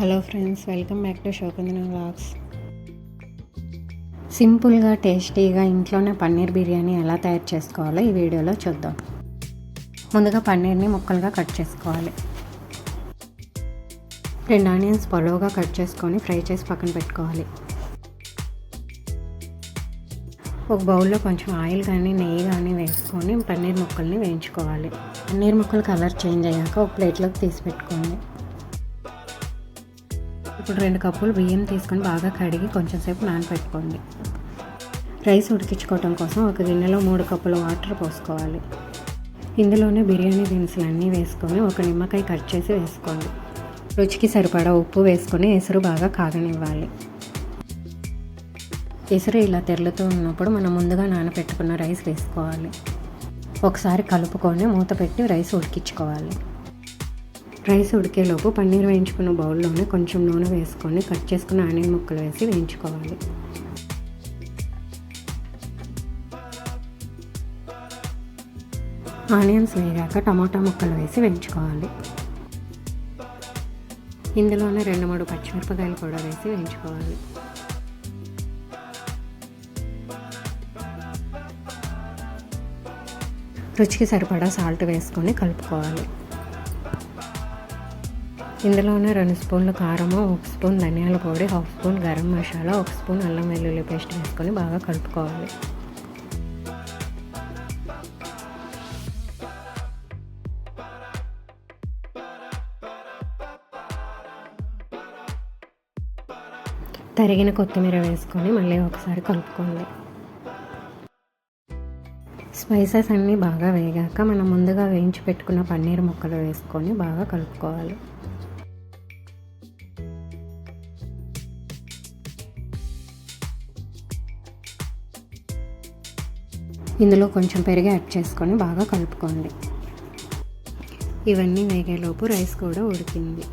Hello friends welcome back to శోకందన vlogs సింపుల్గా టేస్టీగా ఇంట్లోనే పన్నీర్ బిర్యానీ ఎలా తయారు చేసుకోవాలో ఈ వీడియోలో చూద్దాం. ముందుగా పన్నీర్ని ముక్కలుగా కట్ చేసుకోవాలి. రెండు ఆనియన్స్ పొలవుగా కట్ చేసుకొని ఫ్రై చేసి పక్కన పెట్టుకోవాలి. ఒక బౌల్లో కొంచెం ఆయిల్ కానీ నెయ్యి కానీ వేసుకొని పన్నీర్ ముక్కల్ని వేయించుకోవాలి. పన్నీర్ ముక్కలు కలర్ చేంజ్ అయ్యాక ఒక ప్లేట్లోకి తీసి పెట్టుకోండి. ఇప్పుడు రెండు కప్పులు బియ్యం తీసుకొని బాగా కడిగి కొంచెం సేపు నానబెట్టుకోండి రైస్ ఉడికించుకోవటం కోసం ఒక గిన్నెలో మూడు కప్పుల వాటర్ పోసుకోవాలి. ఇందులోనే బిర్యానీ దినుసులు అన్నీ వేసుకొని ఒక నిమ్మకాయ కట్ చేసి వేసుకోండి. రుచికి సరిపడా ఉప్పు వేసుకొని ఎసురు బాగా కాగనివ్వాలి. ఎసురు ఇలా తెరలుతూ ఉన్నప్పుడు మనం ముందుగా నానబెట్టుకున్న రైస్ వేసుకోవాలి. ఒకసారి కలుపుకొని మూత పెట్టి రైస్ ఉడికించుకోవాలి. రైస్ ఉడికేలోపు పన్నీర్ వేయించుకున్న బౌల్లోనే కొంచెం నూనె వేసుకొని కట్ చేసుకున్న ఆనియన్ ముక్కలు వేసి వేయించుకోవాలి. ఆనియన్స్ వేగాక టమాటా ముక్కలు వేసి వేయించుకోవాలి. ఇందులోనే రెండు మూడు పచ్చిమిరపకాయలు కూడా వేసి వేయించుకోవాలి. రుచికి సరిపడా సాల్ట్ వేసుకొని కలుపుకోవాలి. ఇందులోనే రెండు స్పూన్లు కారము ఒక స్పూన్ ధనియాల పొడి హాఫ్ స్పూన్ గరం మసాలా ఒక స్పూన్ అల్లం వెల్లుల్లి పేస్ట్ వేసుకొని బాగా కలుపుకోవాలి. తరిగిన కొత్తిమీర వేసుకొని మళ్ళీ ఒకసారి కలుపుకోండి స్పైసెస్ అన్నీ బాగా వేగాక మనం ముందుగా వేయించి పెట్టుకున్న పన్నీర్ ముక్కలు వేసుకొని బాగా కలుపుకోవాలి. ఇందులో కొంచెం పెరిగి యాడ్ చేసుకొని బాగా కలుపుకోండి. ఇవన్నీ వేగేలోపు రైస్ కూడా ఉడికింది.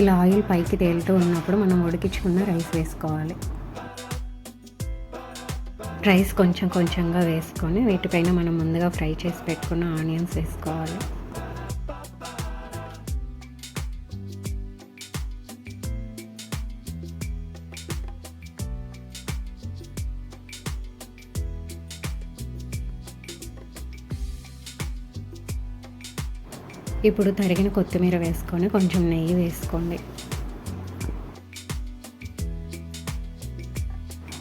ఇలా ఆయిల్ పైకి తేలుతూ ఉన్నప్పుడు మనం ఉడికించుకున్న రైస్ వేసుకోవాలి. రైస్ కొంచెం కొంచెంగా వేసుకొని వీటిపైన మనం ముందుగా ఫ్రై చేసి పెట్టుకున్న ఆనియన్స్ వేసుకోవాలి. ఇప్పుడు తరిగిన కొత్తిమీర వేసుకొని కొంచెం నెయ్యి వేసుకోండి.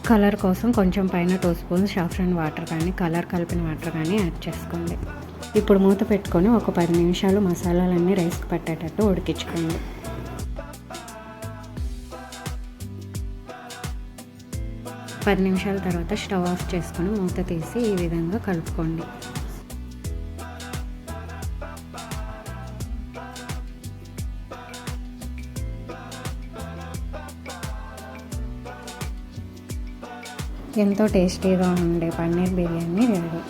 కలర్ కోసం కొంచెం పైన టూ స్పూన్స్ షాఫ్రాన్ వాటర్ కానీ కలర్ కలిపిన వాటర్ కానీ యాడ్ చేసుకోండి. ఇప్పుడు మూత పెట్టుకొని ఒక పది నిమిషాలు మసాలాలన్నీ రైస్కి పట్టేటట్టు ఉడికించుకోండి. పది నిమిషాల తర్వాత స్టవ్ ఆఫ్ చేసుకొని మూత తీసి ఈ విధంగా కలుపుకోండి. ఎంతో టేస్టీగా ఉండే పన్నీర్ బిర్యానీ రెడీ.